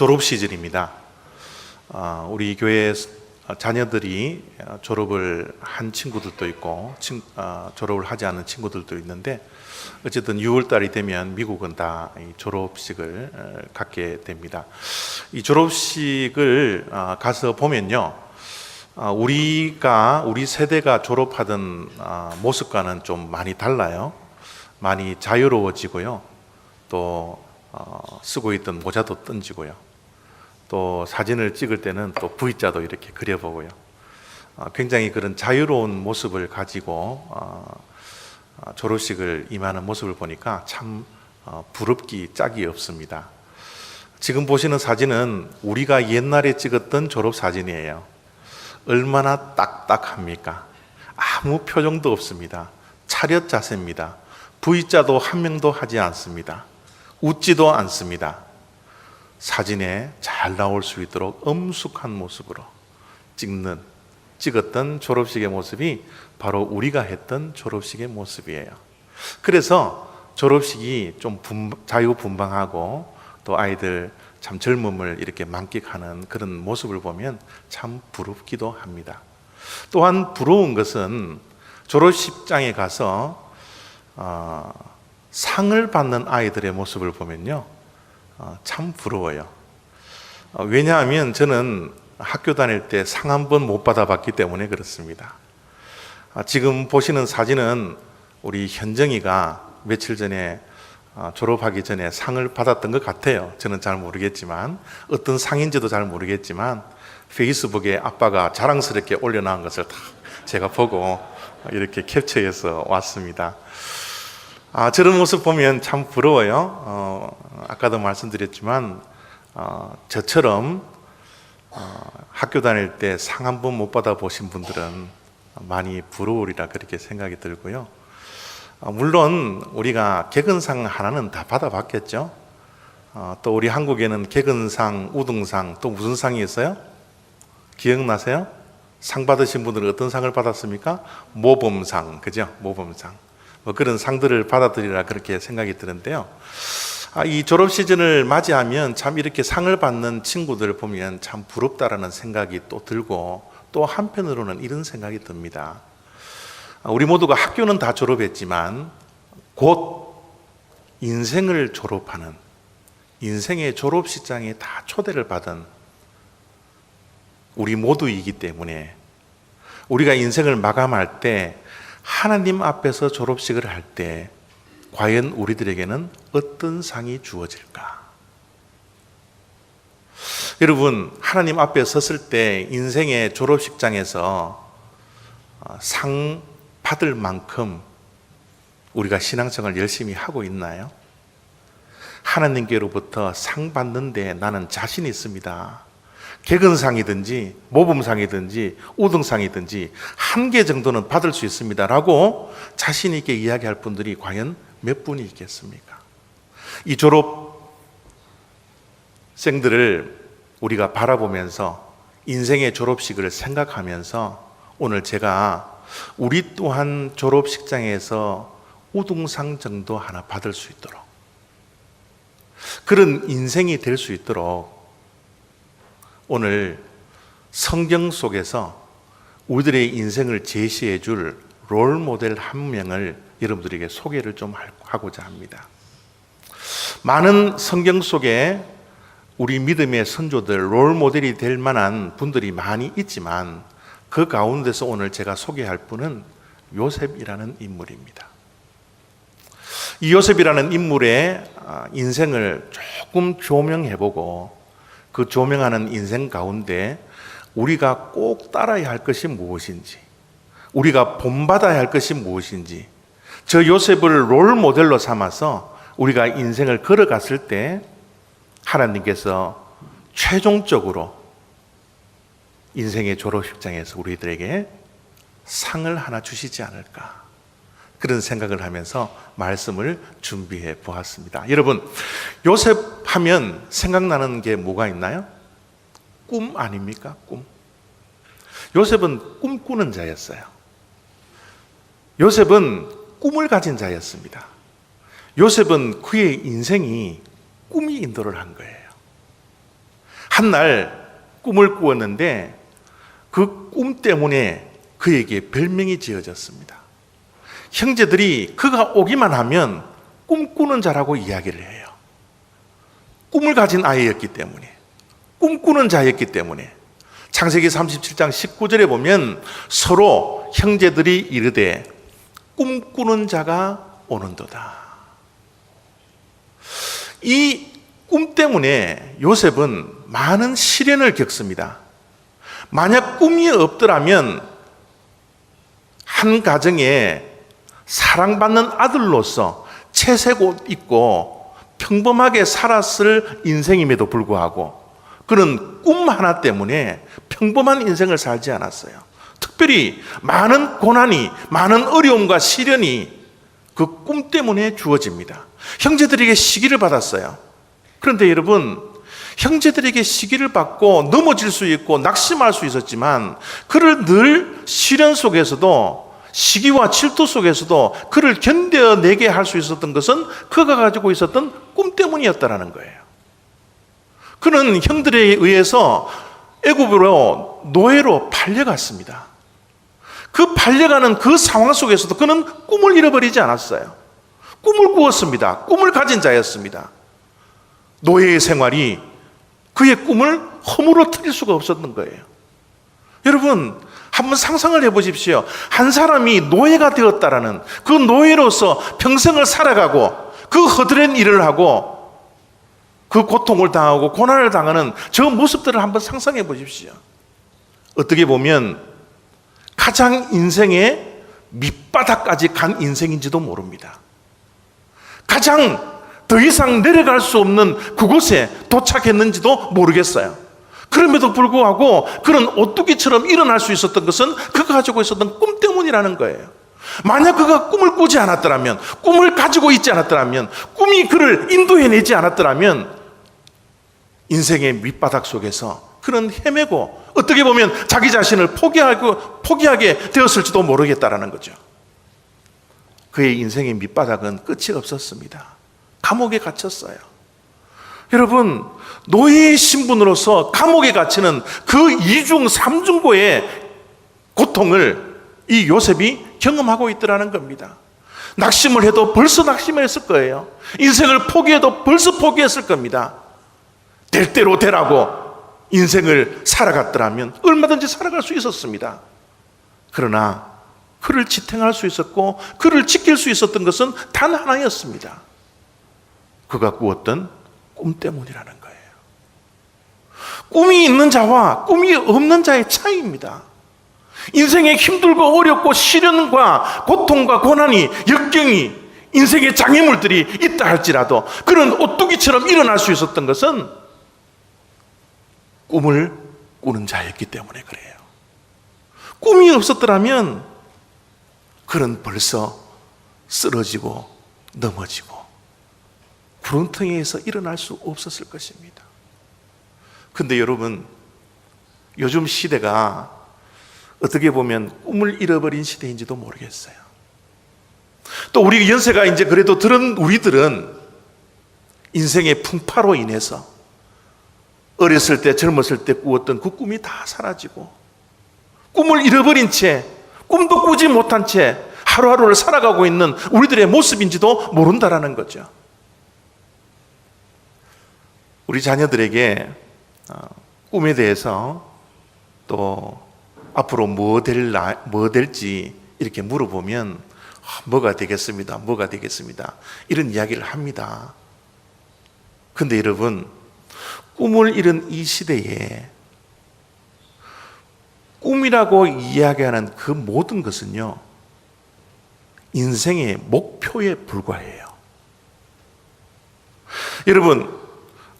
졸업 시즌입니다. 아, 우리 교회 자녀들이 졸업을 한 친구들도 있고 친- 아, 졸업을 하지 않은 친구들도 있는데 어쨌든 6월 달이 되면 미국은 다이 졸업식을 어, 갖게 됩니다. 이 졸업식을 아, 가서 보면요. 아, 우리가 우리 세대가 졸업하던 아, 모습과는 좀 많이 달라요. 많이 자유로워지고요. 또 어, 쓰고 있던 모자도 던지고요. 또 사진을 찍을 때는 또 V자도 이렇게 그려보고요. 어, 굉장히 그런 자유로운 모습을 가지고 어, 어, 졸업식을 임하는 모습을 보니까 참 어, 부럽기 짝이 없습니다. 지금 보시는 사진은 우리가 옛날에 찍었던 졸업 사진이에요. 얼마나 딱딱합니까? 아무 표정도 없습니다. 차렷 자세입니다. V자도 한 명도 하지 않습니다. 웃지도 않습니다. 사진에 잘 나올 수 있도록 엄숙한 모습으로 찍는 찍었던 졸업식의 모습이 바로 우리가 했던 졸업식의 모습이에요. 그래서 졸업식이 좀 분- 자유분방하고 또 아이들 참 젊음을 이렇게 만끽하는 그런 모습을 보면 참 부럽기도 합니다. 또한 부러운 것은 졸업식장에 가서 어, 상을 받는 아이들의 모습을 보면요, 어, 참 부러워요. 어, 왜냐하면 저는 학교 다닐 때 상 한 번 못 받아봤기 때문에 그렇습니다. 아, 지금 보시는 사진은 우리 현정이가 며칠 전에 아, 졸업하기 전에 상을 받았던 것 같아요. 저는 잘 모르겠지만 어떤 상인지도 잘 모르겠지만 페이스북에 아빠가 자랑스럽게 올려놓은 것을 다 제가 보고 이렇게 캡처해서 왔습니다. 아, 저런 모습 보면 참 부러워요. 어, 아까도 말씀드렸지만 어, 저처럼 어, 학교 다닐 때 상 한 번 못 받아 보신 분들은 많이 부러우리라 그렇게 생각이 들고요. 어, 물론 우리가 개근상 하나는 다 받아봤겠죠. 어, 또 우리 한국에는 개근상, 우등상 또 무슨 상이 있어요? 기억나세요? 상 받으신 분들은 어떤 상을 받았습니까? 모범상, 그죠? 모범상. 뭐 그런 상들을 받아들이라 그렇게 생각이 드는데요. 아, 이 졸업 시즌을 맞이하면 참 이렇게 상을 받는 친구들을 보면 참 부럽다라는 생각이 또 들고 또 한편으로는 이런 생각이 듭니다. 아, 우리 모두가 학교는 다 졸업했지만 곧 인생을 졸업하는 인생의 졸업식장에 다 초대를 받은 우리 모두이기 때문에 우리가 인생을 마감할 때 하나님 앞에서 졸업식을 할 때 과연 우리들에게는 어떤 상이 주어질까? 여러분, 하나님 앞에 섰을 때 인생의 졸업식장에서 어, 상 받을 만큼 우리가 신앙생활 열심히 하고 있나요? 하나님께로부터 상 받는데 나는 자신 있습니다. 개근상이든지 모범상이든지 우등상이든지 한 개 정도는 받을 수 있습니다라고 자신 있게 이야기할 분들이 과연 몇 분이 있겠습니까? 이 졸업생들을 우리가 바라보면서 인생의 졸업식을 생각하면서 오늘 제가 우리 또한 졸업식장에서 우등상 정도 하나 받을 수 있도록 그런 인생이 될 수 있도록 오늘 성경 속에서 우리들의 인생을 제시해 줄 롤 모델 한 명을 여러분들에게 소개를 좀 하고자 합니다. 많은 성경 속에 우리 믿음의 선조들 롤 모델이 될 만한 분들이 많이 있지만 그 가운데서 오늘 제가 소개할 분은 요셉이라는 인물입니다. 이 요셉이라는 인물의 아, 인생을 조금 조명해보고 그 조명하는 인생 가운데 우리가 꼭 따라야 할 것이 무엇인지, 우리가 본받아야 할 것이 무엇인지, 저 요셉을 롤 모델로 삼아서 우리가 인생을 걸어갔을 때 하나님께서 최종적으로 인생의 졸업식장에서 우리들에게 상을 하나 주시지 않을까. 그런 생각을 하면서 말씀을 준비해 보았습니다. 여러분, 요셉 하면 생각나는 게 뭐가 있나요? 꿈 아닙니까? 꿈. 요셉은 꿈꾸는 자였어요. 요셉은 꿈을 가진 자였습니다. 요셉은 그의 인생이 꿈이 인도를 한 거예요. 한 날 꿈을 꾸었는데 그 꿈 때문에 그에게 별명이 지어졌습니다. 형제들이 그가 오기만 하면 꿈꾸는 자라고 이야기를 해요. 꿈을 가진 아이였기 때문에 꿈꾸는 자였기 때문에 창세기 37장 19절에 보면 서로 형제들이 이르되 꿈꾸는 자가 오는도다. 이 꿈 때문에 요셉은 많은 시련을 겪습니다. 만약 꿈이 없더라면 한 가정에 사랑받는 아들로서 채색 옷 입고 평범하게 살았을 인생임에도 불구하고 그는 꿈 하나 때문에 평범한 인생을 살지 않았어요. 특별히 많은 고난이, 많은 어려움과 시련이 그 꿈 때문에 주어집니다. 형제들에게 시기를 받았어요. 그런데 여러분, 형제들에게 시기를 받고 넘어질 수 있고 낙심할 수 있었지만 그를 늘 시련 속에서도 시기와 질투 속에서도 그를 견뎌내게 할 수 있었던 것은 그가 가지고 있었던 꿈 때문이었다라는 거예요. 그는 형들에 의해서 애굽으로 노예로 팔려갔습니다. 그 팔려가는 그 상황 속에서도 그는 꿈을 잃어버리지 않았어요. 꿈을 꾸었습니다. 꿈을 가진 자였습니다. 노예의 생활이 그의 꿈을 허물어 틀릴 수가 없었던 거예요. 여러분, 한번 상상을 해보십시오. 한 사람이 노예가 되었다라는 그 노예로서 평생을 살아가고 그 허드렛 일을 하고 그 고통을 당하고 고난을 당하는 저 모습들을 한번 상상해 보십시오. 어떻게 보면 가장 인생의 밑바닥까지 간 인생인지도 모릅니다. 가장 더 이상 내려갈 수 없는 그곳에 도착했는지도 모르겠어요. 그럼에도 불구하고 그런 오뚜기처럼 일어날 수 있었던 것은 그가 가지고 있었던 꿈 때문이라는 거예요. 만약 그가 꿈을 꾸지 않았더라면, 꿈을 가지고 있지 않았더라면, 꿈이 그를 인도해내지 않았더라면, 인생의 밑바닥 속에서 그는 헤매고 어떻게 보면 자기 자신을 포기하고 포기하게 되었을지도 모르겠다라는 거죠. 그의 인생의 밑바닥은 끝이 없었습니다. 감옥에 갇혔어요. 여러분, 노예의 신분으로서 감옥에 갇히는 그 이중 삼중고의 고통을 이 요셉이 경험하고 있더라는 겁니다. 낙심을 해도 벌써 낙심했을 거예요. 인생을 포기해도 벌써 포기했을 겁니다. 될 대로 되라고 인생을 살아갔더라면 얼마든지 살아갈 수 있었습니다. 그러나 그를 지탱할 수 있었고 그를 지킬 수 있었던 것은 단 하나였습니다. 그가 꾸었던 꿈 때문이라는 거예요. 꿈이 있는 자와 꿈이 없는 자의 차이입니다. 인생에 힘들고 어렵고 시련과 고통과 고난이 역경이 인생의 장애물들이 있다 할지라도 그런 오뚜기처럼 일어날 수 있었던 것은 꿈을 꾸는 자였기 때문에 그래요. 꿈이 없었더라면 그는 벌써 쓰러지고 넘어지고 구렁텅이에서 일어날 수 없었을 것입니다. 근데 여러분, 요즘 시대가 어떻게 보면 꿈을 잃어버린 시대인지도 모르겠어요. 또 우리 연세가 이제 그래도 들은 우리들은 인생의 풍파로 인해서 어렸을 때 젊었을 때 꾸었던 그 꿈이 다 사라지고 꿈을 잃어버린 채 꿈도 꾸지 못한 채 하루하루를 살아가고 있는 우리들의 모습인지도 모른다라는 거죠. 우리 자녀들에게 어, 꿈에 대해서 또 앞으로 뭐, 될, 뭐 될지 이렇게 물어보면 아, 뭐가 되겠습니다. 뭐가 되겠습니다. 이런 이야기를 합니다. 근데 여러분, 꿈을 잃은 이 시대에 꿈이라고 이야기하는 그 모든 것은요, 인생의 목표에 불과해요. 여러분,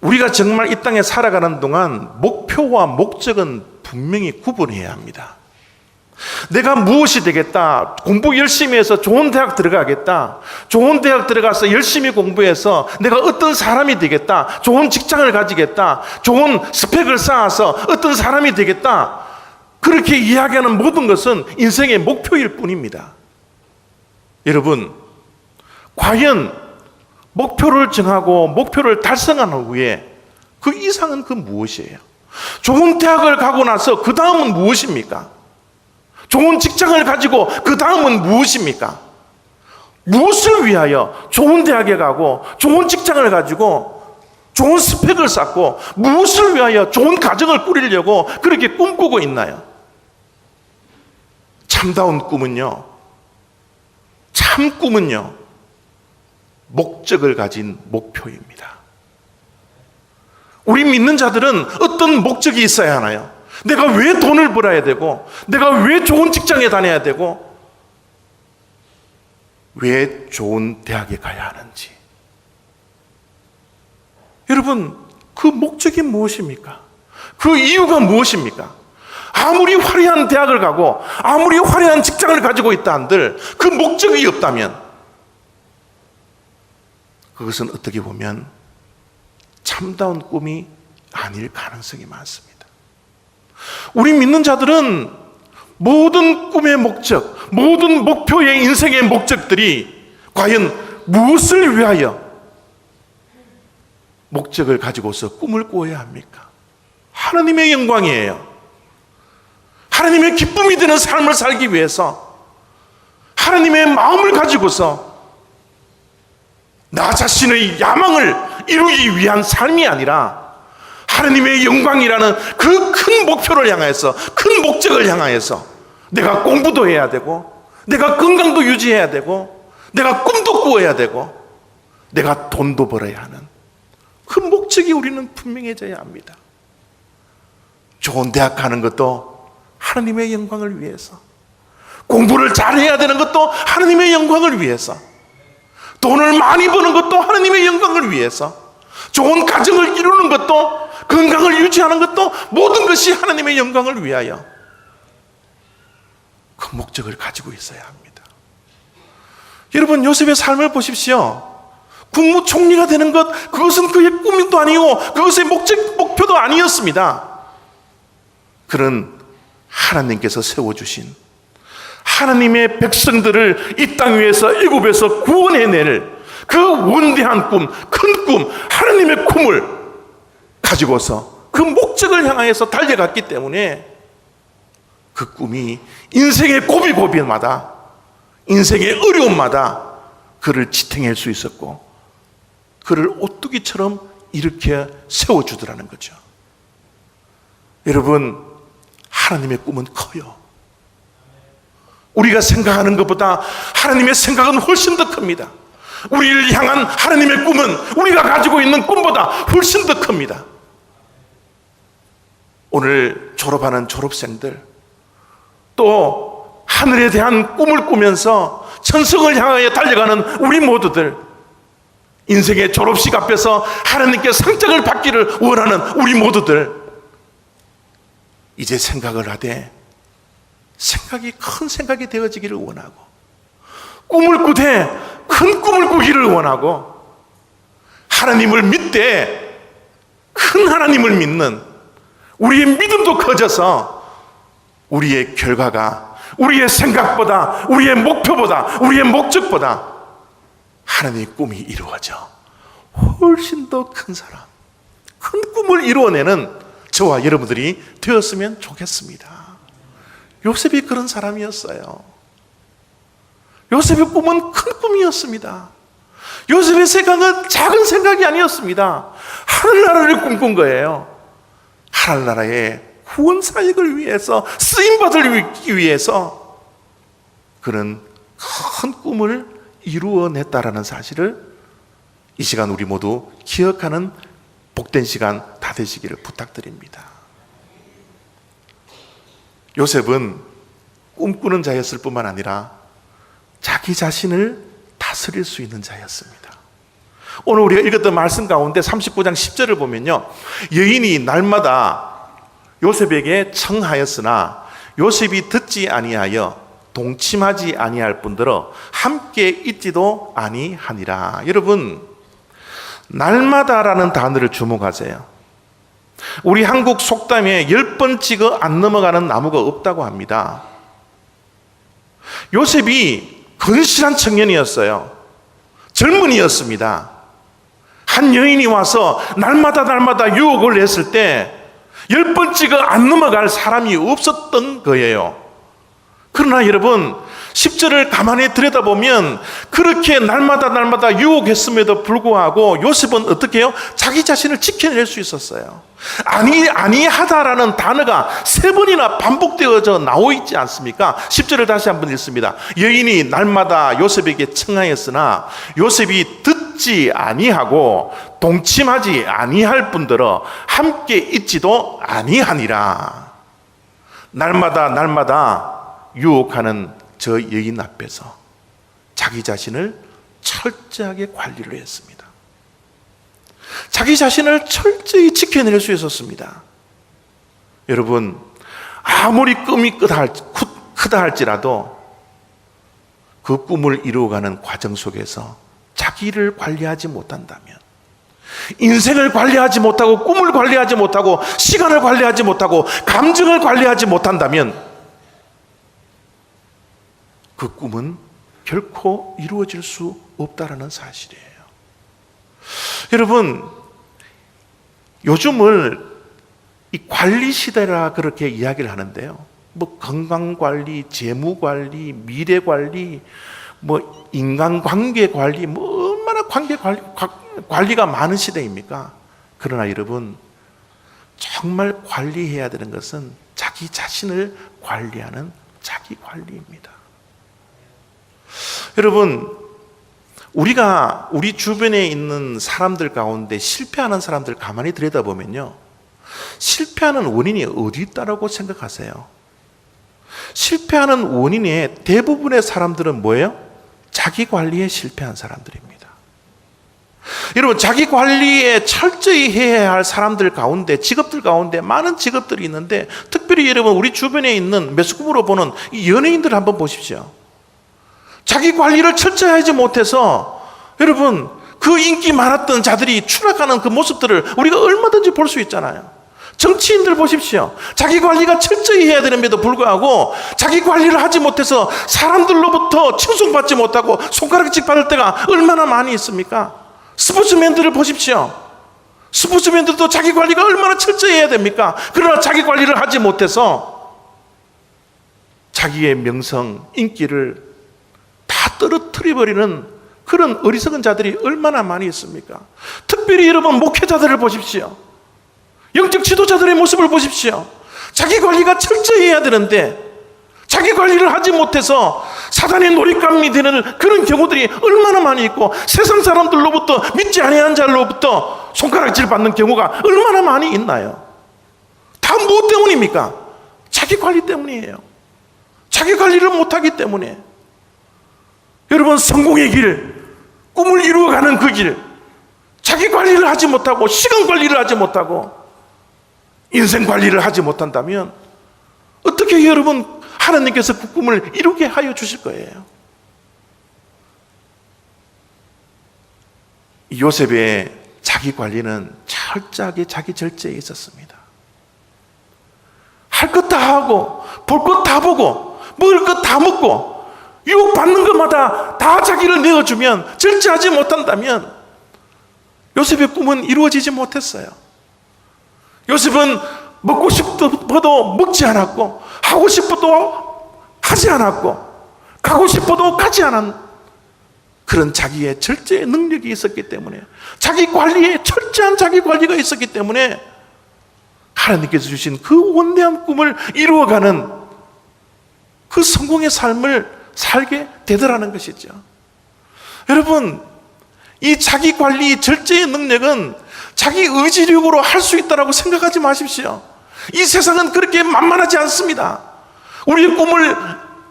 우리가 정말 이 땅에 살아가는 동안 목표와 목적은 분명히 구분해야 합니다. 내가 무엇이 되겠다. 공부 열심히 해서 좋은 대학 들어가겠다. 좋은 대학 들어가서 열심히 공부해서 내가 어떤 사람이 되겠다. 좋은 직장을 가지겠다. 좋은 스펙을 쌓아서 어떤 사람이 되겠다. 그렇게 이야기하는 모든 것은 인생의 목표일 뿐입니다. 여러분, 과연 목표를 정하고 목표를 달성한 후에 그 이상은 그 무엇이에요? 좋은 대학을 가고 나서 그 다음은 무엇입니까? 좋은 직장을 가지고 그 다음은 무엇입니까? 무엇을 위하여 좋은 대학에 가고 좋은 직장을 가지고 좋은 스펙을 쌓고 무엇을 위하여 좋은 가정을 꾸리려고 그렇게 꿈꾸고 있나요? 참다운 꿈은요, 참 꿈은요, 목적을 가진 목표입니다. 우리 믿는 자들은 어떤 목적이 있어야 하나요? 내가 왜 돈을 벌어야 되고, 내가 왜 좋은 직장에 다녀야 되고, 왜 좋은 대학에 가야 하는지. 여러분, 그 목적이 무엇입니까? 그 이유가 무엇입니까? 아무리 화려한 대학을 가고, 아무리 화려한 직장을 가지고 있다 한들, 그 목적이 없다면, 그것은 어떻게 보면 참다운 꿈이 아닐 가능성이 많습니다. 우리 믿는 자들은 모든 꿈의 목적, 모든 목표의 인생의 목적들이 과연 무엇을 위하여 목적을 가지고서 꿈을 꾸어야 합니까? 하나님의 영광이에요. 하나님의 기쁨이 되는 삶을 살기 위해서 하나님의 마음을 가지고서 나 자신의 야망을 이루기 위한 삶이 아니라 하나님의 영광이라는 그 큰 목표를 향해서 큰 목적을 향하여서 내가 공부도 해야 되고 내가 건강도 유지해야 되고 내가 꿈도 꾸어야 되고 내가 돈도 벌어야 하는 그 목적이 우리는 분명해져야 합니다. 좋은 대학 가는 것도 하나님의 영광을 위해서 공부를 잘해야 되는 것도 하나님의 영광을 위해서 돈을 많이 버는 것도 하나님의 영광을 위해서 좋은 가정을 이루는 것도 건강을 유지하는 것도 모든 것이 하나님의 영광을 위하여 그 목적을 가지고 있어야 합니다. 여러분 요셉의 삶을 보십시오. 국무총리가 되는 것 그것은 그의 꿈도 아니고 그것의 목적 목표도 아니었습니다. 그는 하나님께서 세워 주신 하나님의 백성들을 이 땅 위에서 애굽에서 구원해낼 그 원대한 꿈, 큰 꿈, 하나님의 꿈을 가지고서 그 목적을 향하여서 달려갔기 때문에 그 꿈이 인생의 고비고비마다 인생의 어려움마다 그를 지탱할 수 있었고 그를 오뚜기처럼 이렇게 세워주더라는 거죠. 여러분, 하나님의 꿈은 커요. 우리가 생각하는 것보다 하나님의 생각은 훨씬 더 큽니다. 우리를 향한 하나님의 꿈은 우리가 가지고 있는 꿈보다 훨씬 더 큽니다. 오늘 졸업하는 졸업생들, 또 하늘에 대한 꿈을 꾸면서 천성을 향하여 달려가는 우리 모두들, 인생의 졸업식 앞에서 하나님께 상장을 받기를 원하는 우리 모두들, 이제 생각을 하되 생각이 큰 생각이 되어지기를 원하고 꿈을 꾸되 큰 꿈을 꾸기를 원하고 하나님을 믿되 큰 하나님을 믿는 우리의 믿음도 커져서 우리의 결과가 우리의 생각보다 우리의 목표보다 우리의 목적보다 하나님의 꿈이 이루어져 훨씬 더 큰 사람 큰 꿈을 이루어내는 저와 여러분들이 되었으면 좋겠습니다. 요셉이 그런 사람이었어요. 요셉의 꿈은 큰 꿈이었습니다. 요셉의 생각은 작은 생각이 아니었습니다. 하늘나라를 꿈꾼 거예요. 하늘나라의 후원 사역을 위해서 쓰임받을 위해서 그는 큰 꿈을 이루어냈다라는 사실을 이 시간 우리 모두 기억하는 복된 시간 다 되시기를 부탁드립니다. 요셉은 꿈꾸는 자였을 뿐만 아니라 자기 자신을 다스릴 수 있는 자였습니다. 오늘 우리가 읽었던 말씀 가운데 39장 10절을 보면요. 여인이 날마다 요셉에게 청하였으나 요셉이 듣지 아니하여 동침하지 아니할 뿐더러 함께 있지도 아니하니라. 여러분, 날마다라는 단어를 주목하세요. 우리 한국 속담에 열 번 찍어 안 넘어가는 나무가 없다고 합니다. 요셉이 건실한 청년이었어요. 젊은이였습니다. 한 여인이 와서 날마다 날마다 유혹을 했을 때 열 번째가 안 넘어갈 사람이 없었던 거예요. 그러나 여러분, 10절을 가만히 들여다보면 그렇게 날마다 날마다 유혹했음에도 불구하고 요셉은 어떻게 해요? 자기 자신을 지켜낼 수 있었어요. 아니, 아니하다라는 단어가 세 번이나 반복되어져 나오 있지 않습니까? 10절을 다시 한번 읽습니다. 여인이 날마다 요셉에게 청하였으나 요셉이 듣지 아니하고 동침하지 아니할 뿐더러 함께 있지도 아니하니라. 날마다 날마다 유혹하는 저 여인 앞에서 자기 자신을 철저하게 관리를 했습니다. 자기 자신을 철저히 지켜낼 수 있었습니다. 여러분, 아무리 꿈이 크다, 할지라도 그 꿈을 이루어가는 과정 속에서 자기를 관리하지 못한다면 인생을 관리하지 못하고 꿈을 관리하지 못하고 시간을 관리하지 못하고 감정을 관리하지 못한다면 그 꿈은 결코 이루어질 수 없다라는 사실이에요. 여러분, 요즘을 이 관리 시대라 그렇게 이야기를 하는데요. 뭐 건강 관리, 재무 관리, 미래 관리, 뭐 인간 관계 관리, 뭐 얼마나 관계 관리, 관리가 많은 시대입니까? 그러나 여러분, 정말 관리해야 되는 것은 자기 자신을 관리하는 자기 관리입니다. 여러분, 우리가 우리 주변에 있는 사람들 가운데 실패하는 사람들 가만히 들여다보면요. 실패하는 원인이 어디 있다라고 생각하세요? 실패하는 원인의 대부분의 사람들은 뭐예요? 자기 관리에 실패한 사람들입니다. 여러분, 자기 관리에 철저히 해야 할 사람들 가운데, 직업들 가운데 많은 직업들이 있는데, 특별히 여러분, 우리 주변에 있는 매스컴으로 보는 이 연예인들 한번 보십시오. 자기 관리를 철저히 하지 못해서 여러분 그 인기 많았던 자들이 추락하는 그 모습들을 우리가 얼마든지 볼 수 있잖아요. 정치인들 보십시오. 자기 관리가 철저히 해야 되는데도 불구하고 자기 관리를 하지 못해서 사람들로부터 칭송받지 못하고 손가락질 받을 때가 얼마나 많이 있습니까? 스포츠맨들을 보십시오. 스포츠맨들도 자기 관리가 얼마나 철저히 해야 됩니까? 그러나 자기 관리를 하지 못해서 자기의 명성, 인기를 다 떨어뜨려 버리는 그런 어리석은 자들이 얼마나 많이 있습니까? 특별히 여러분 목회자들을 보십시오. 영적 지도자들의 모습을 보십시오. 자기 관리가 철저히 해야 되는데 자기 관리를 하지 못해서 사단의 놀잇감이 되는 그런 경우들이 얼마나 많이 있고 세상 사람들로부터 믿지 아니한 자로부터 손가락질 받는 경우가 얼마나 많이 있나요? 다 무엇 때문입니까? 자기 관리 때문이에요. 자기 관리를 못하기 때문에 여러분 성공의 길, 꿈을 이루어가는 그 길, 자기 관리를 하지 못하고 시간 관리를 하지 못하고 인생 관리를 하지 못한다면 어떻게 여러분 하나님께서 그 꿈을 이루게 하여 주실 거예요? 요셉의 자기 관리는 철저하게 자기 절제에 있었습니다. 할 것 다 하고 볼 것 다 보고 먹을 것 다 먹고 유혹받는 것마다 다 자기를 내어주면 절제하지 못한다면 요셉의 꿈은 이루어지지 못했어요. 요셉은 먹고 싶어도 먹지 않았고 하고 싶어도 하지 않았고 가고 싶어도 가지 않은 그런 자기의 절제의 능력이 있었기 때문에 자기 관리에 철저한 자기 관리가 있었기 때문에 하나님께서 주신 그 원대한 꿈을 이루어가는 그 성공의 삶을 살게 되더라는 것이죠. 여러분, 이 자기 관리 절제의 능력은 자기 의지력으로 할 수 있다고 생각하지 마십시오. 이 세상은 그렇게 만만하지 않습니다. 우리의 꿈을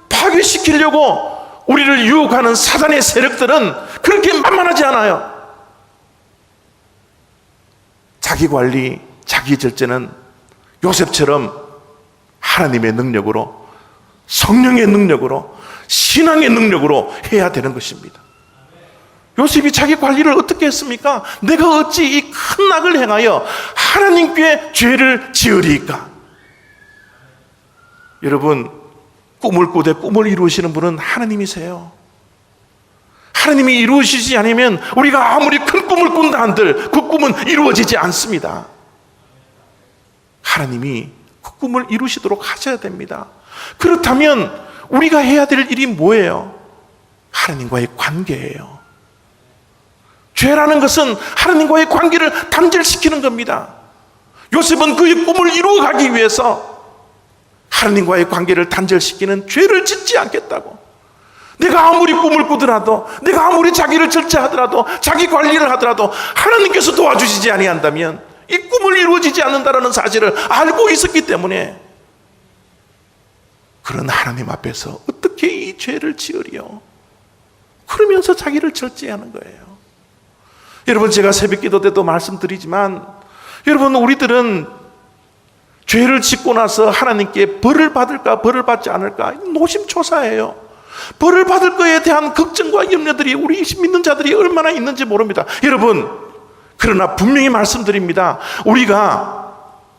파괴시키려고 우리를 유혹하는 사단의 세력들은 그렇게 만만하지 않아요. 자기 관리, 자기 절제는 요셉처럼 하나님의 능력으로 성령의 능력으로 신앙의 능력으로 해야 되는 것입니다. 요셉이 자기 관리를 어떻게 했습니까? 내가 어찌 이 큰 악을 행하여 하나님께 죄를 지으리까? 여러분, 꿈을 꾸되 꿈을 이루시는 분은 하나님이세요. 하나님이 이루시지 않으면 우리가 아무리 큰 꿈을 꾼다 한들 그 꿈은 이루어지지 않습니다. 하나님이 그 꿈을 이루시도록 하셔야 됩니다. 그렇다면 우리가 해야 될 일이 뭐예요? 하나님과의 관계예요. 죄라는 것은 하나님과의 관계를 단절시키는 겁니다. 요셉은 그의 꿈을 이루어가기 위해서 하나님과의 관계를 단절시키는 죄를 짓지 않겠다고. 내가 아무리 꿈을 꾸더라도, 내가 아무리 자기를 절제하더라도, 자기 관리를 하더라도 하나님께서 도와주시지 아니한다면 이 꿈을 이루어지지 않는다는 사실을 알고 있었기 때문에 그런 하나님 앞에서 어떻게 이 죄를 지으리요? 그러면서 자기를 절제하는 거예요. 여러분 제가 새벽 기도 때도 말씀드리지만 여러분 우리들은 죄를 짓고 나서 하나님께 벌을 받을까 벌을 받지 않을까 노심초사해요. 벌을 받을 거에 대한 걱정과 염려들이 우리 믿는 자들이 얼마나 있는지 모릅니다. 여러분 그러나 분명히 말씀드립니다. 우리가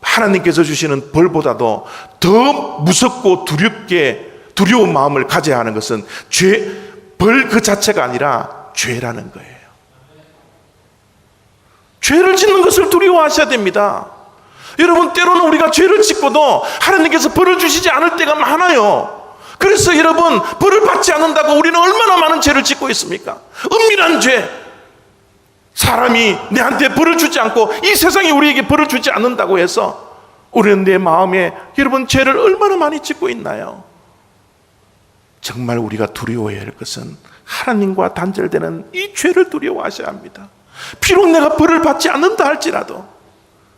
하나님께서 주시는 벌보다도 더 무섭고 두렵게 두려운 마음을 가져야 하는 것은 죄, 벌 그 자체가 아니라 죄라는 거예요. 죄를 짓는 것을 두려워하셔야 됩니다. 여러분, 때로는 우리가 죄를 짓고도 하나님께서 벌을 주시지 않을 때가 많아요. 그래서 여러분, 벌을 받지 않는다고 우리는 얼마나 많은 죄를 짓고 있습니까? 은밀한 죄. 사람이 내한테 벌을 주지 않고 이 세상이 우리에게 벌을 주지 않는다고 해서 우리는 내 마음에 여러분 죄를 얼마나 많이 짓고 있나요? 정말 우리가 두려워해야 할 것은 하나님과 단절되는 이 죄를 두려워하셔야 합니다. 비록 내가 벌을 받지 않는다 할지라도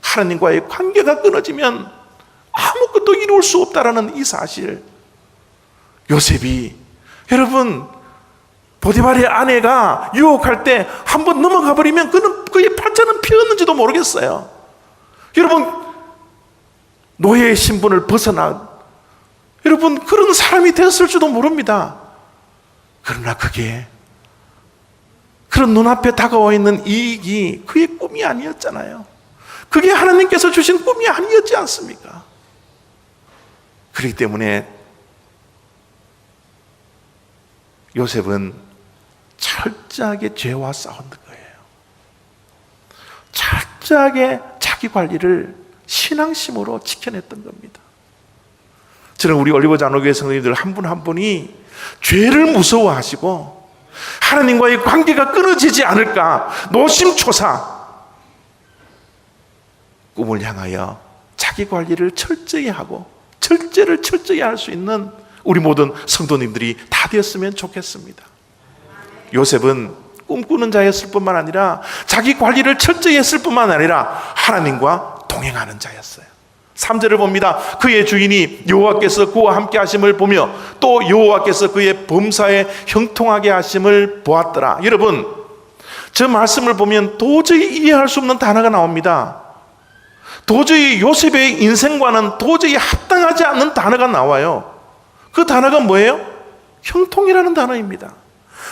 하나님과의 관계가 끊어지면 아무것도 이룰 수 없다라는 이 사실. 요셉이 여러분 보디발의 아내가 유혹할 때 한 번 넘어가 버리면 그는 그의 팔자는 피었는지도 모르겠어요. 여러분 노예의 신분을 벗어나 여러분 그런 사람이 되었을지도 모릅니다. 그러나 그게 그런 눈앞에 다가와 있는 이익이 그의 꿈이 아니었잖아요. 그게 하나님께서 주신 꿈이 아니었지 않습니까? 그렇기 때문에 요셉은 철저하게 죄와 싸우는 거예요. 철저하게 자기 관리를 신앙심으로 지켜냈던 겁니다. 저는 우리 올리버 잔호교회 성도님들 한 분 한 분이 죄를 무서워하시고 하나님과의 관계가 끊어지지 않을까 노심초사 꿈을 향하여 자기 관리를 철저히 하고 절제를 철저히 할 수 있는 우리 모든 성도님들이 다 되었으면 좋겠습니다. 요셉은 꿈꾸는 자였을 뿐만 아니라 자기 관리를 철저히 했을 뿐만 아니라 하나님과 동행하는 자였어요. 3절을 봅니다. 그의 주인이 여호와께서 그와 함께 하심을 보며 또 여호와께서 그의 범사에 형통하게 하심을 보았더라. 여러분, 저 말씀을 보면 도저히 이해할 수 없는 단어가 나옵니다. 도저히 요셉의 인생과는 도저히 합당하지 않는 단어가 나와요. 그 단어가 뭐예요? 형통이라는 단어입니다.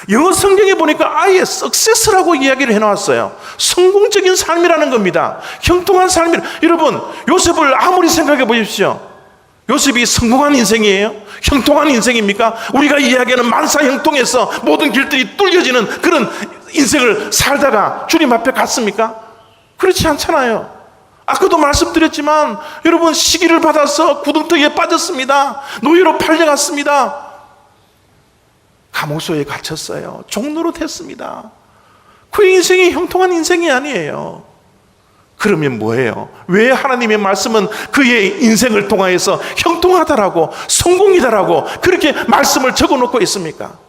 영어 성경에 보니까 아예 석세스라고 이야기를 해놓았어요. 성공적인 삶이라는 겁니다. 형통한 삶이 여러분 요셉을 아무리 생각해 보십시오. 요셉이 성공한 인생이에요? 형통한 인생입니까? 우리가 이야기하는 만사 형통해서 모든 길들이 뚫려지는 그런 인생을 살다가 주님 앞에 갔습니까? 그렇지 않잖아요. 아까도 말씀드렸지만 여러분 시기를 받아서 구덩텅이에 빠졌습니다. 노예로 팔려갔습니다. 감옥소에 갇혔어요. 종로로 됐습니다. 그 인생이 형통한 인생이 아니에요. 그러면 뭐예요? 왜 하나님의 말씀은 그의 인생을 통하여서 형통하다라고 성공이다라고 그렇게 말씀을 적어 놓고 있습니까?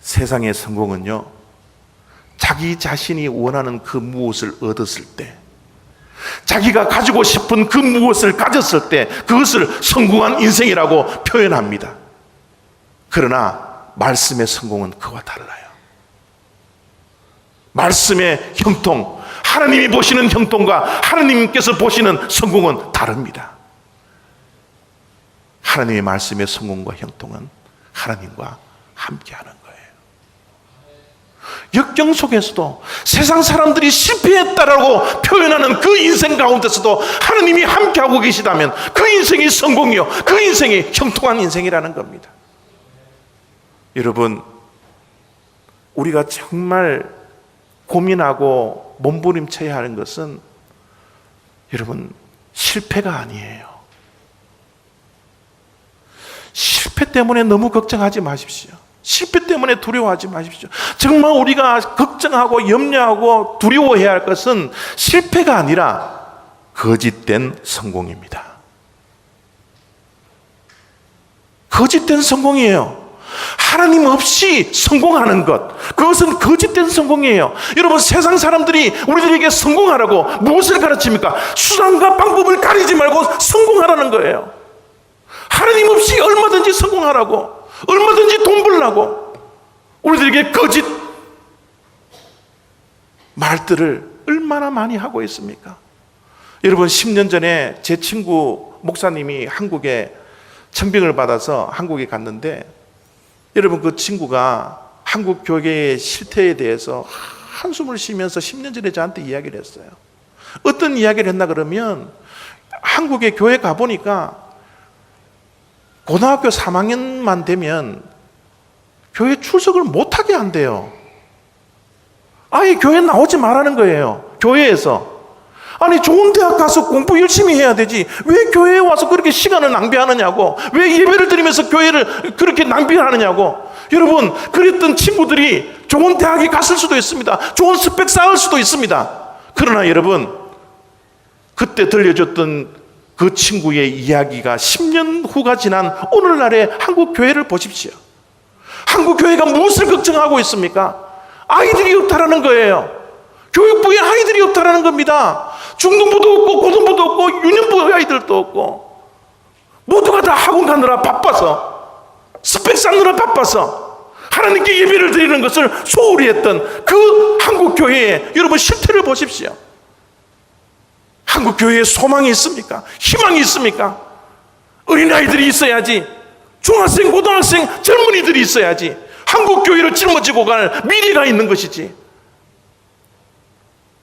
세상의 성공은요, 자기 자신이 원하는 그 무엇을 얻었을 때, 자기가 가지고 싶은 그 무엇을 가졌을 때, 그것을 성공한 인생이라고 표현합니다. 그러나 말씀의 성공은 그와 달라요. 말씀의 형통, 하나님이 보시는 형통과 하나님께서 보시는 성공은 다릅니다. 하나님의 말씀의 성공과 형통은 하나님과 함께하는 거예요. 역경 속에서도 세상 사람들이 실패했다라고 표현하는 그 인생 가운데서도 하나님이 함께하고 계시다면 그 인생이 성공이요. 그 인생이 형통한 인생이라는 겁니다. 여러분, 우리가 정말 고민하고 몸부림쳐야 하는 것은 여러분 실패가 아니에요. 실패 때문에 너무 걱정하지 마십시오. 실패 때문에 두려워하지 마십시오. 정말 우리가 걱정하고 염려하고 두려워해야 할 것은 실패가 아니라 거짓된 성공입니다. 거짓된 성공이에요. 하나님 없이 성공하는 것. 그것은 거짓된 성공이에요. 여러분, 세상 사람들이 우리들에게 성공하라고 무엇을 가르칩니까? 수단과 방법을 가리지 말고 성공하라는 거예요. 하나님 없이 얼마든지 성공하라고, 얼마든지 돈 벌라고, 우리들에게 거짓 말들을 얼마나 많이 하고 있습니까? 여러분, 10년 전에 제 친구 목사님이 한국에 청빙을 받아서 한국에 갔는데, 여러분, 그 친구가 한국 교계의 실태에 대해서 한숨을 쉬면서 10년 전에 저한테 이야기를 했어요. 어떤 이야기를 했나 그러면, 한국에 교회 가보니까 고등학교 3학년만 되면 교회 출석을 못하게 한대요. 아예 교회 나오지 말라는 거예요. 교회에서. 아니 좋은 대학 가서 공부 열심히 해야 되지 왜 교회에 와서 그렇게 시간을 낭비하느냐고 왜 예배를 드리면서 교회를 그렇게 낭비하느냐고 여러분 그랬던 친구들이 좋은 대학에 갔을 수도 있습니다 좋은 스펙 쌓을 수도 있습니다 그러나 여러분 그때 들려줬던 그 친구의 이야기가 10년 후가 지난 오늘날의 한국 교회를 보십시오. 한국 교회가 무엇을 걱정하고 있습니까? 아이들이 없다라는 거예요. 교육부에 아이들이 없다라는 겁니다. 중등부도 없고 고등부도 없고 유년부 아이들도 없고 모두가 다 학원 가느라 바빠서 스펙 쌓느라 바빠서 하나님께 예배를 드리는 것을 소홀히 했던 그 한국 교회의 여러분 실태를 보십시오. 한국 교회에 소망이 있습니까? 희망이 있습니까? 어린아이들이 있어야지. 중학생, 고등학생, 젊은이들이 있어야지. 한국 교회를 짊어지고 갈 미래가 있는 것이지.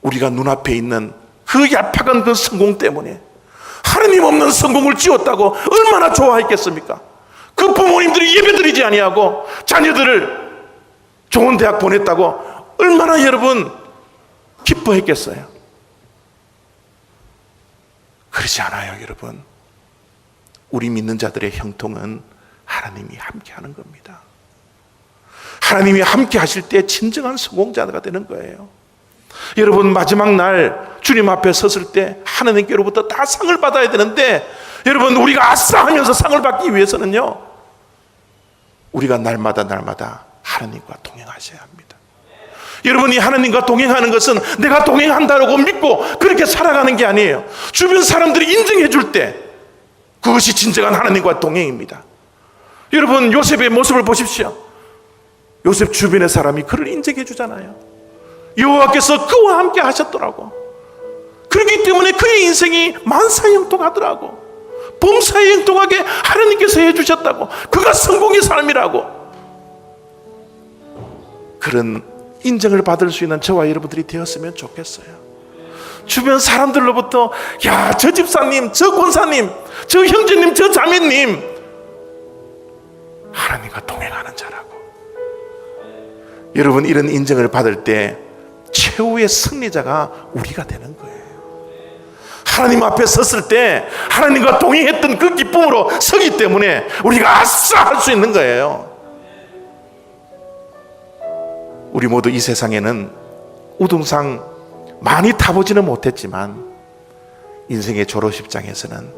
우리가 눈앞에 있는 그 얄팍한 그 성공 때문에 하나님 없는 성공을 지었다고 얼마나 좋아했겠습니까? 그 부모님들이 예배드리지 아니하고 자녀들을 좋은 대학 보냈다고 얼마나 여러분 기뻐했겠어요? 그렇지 않아요, 여러분. 우리 믿는 자들의 형통은 하나님이 함께 하는 겁니다. 하나님이 함께 하실 때 진정한 성공자가 되는 거예요. 여러분, 마지막 날 주님 앞에 섰을 때 하나님께로부터 다 상을 받아야 되는데 여러분, 우리가 아싸 하면서 상을 받기 위해서는요, 우리가 날마다 날마다 하나님과 동행하셔야 합니다. 여러분이 하나님과 동행하는 것은 내가 동행한다고 믿고 그렇게 살아가는 게 아니에요. 주변 사람들이 인정해 줄 때 그것이 진정한 하나님과 동행입니다. 여러분 요셉의 모습을 보십시오. 요셉 주변의 사람이 그를 인정해 주잖아요. 여호와께서 그와 함께 하셨더라고. 그렇기 때문에 그의 인생이 만사형통하더라고. 범사형통하게 하나님께서 해주셨다고. 그가 성공의 삶이라고. 그런 인정을 받을 수 있는 저와 여러분들이 되었으면 좋겠어요. 주변 사람들로부터 야, 저 집사님, 저 권사님, 저 형제님, 저 자매님 하나님과 동행하는 자라고. 여러분 이런 인정을 받을 때 최후의 승리자가 우리가 되는 거예요. 하나님 앞에 섰을 때 하나님과 동행했던 그 기쁨으로 서기 때문에 우리가 아싸 할 수 있는 거예요. 우리 모두 이 세상에는 우등상 많이 타보지는 못했지만 인생의 졸업식장에서는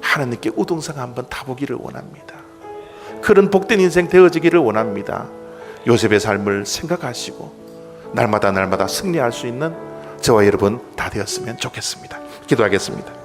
하나님께 우등상 한번 타보기를 원합니다. 그런 복된 인생 되어지기를 원합니다. 요셉의 삶을 생각하시고 날마다 날마다 승리할 수 있는 저와 여러분 다 되었으면 좋겠습니다. 기도하겠습니다.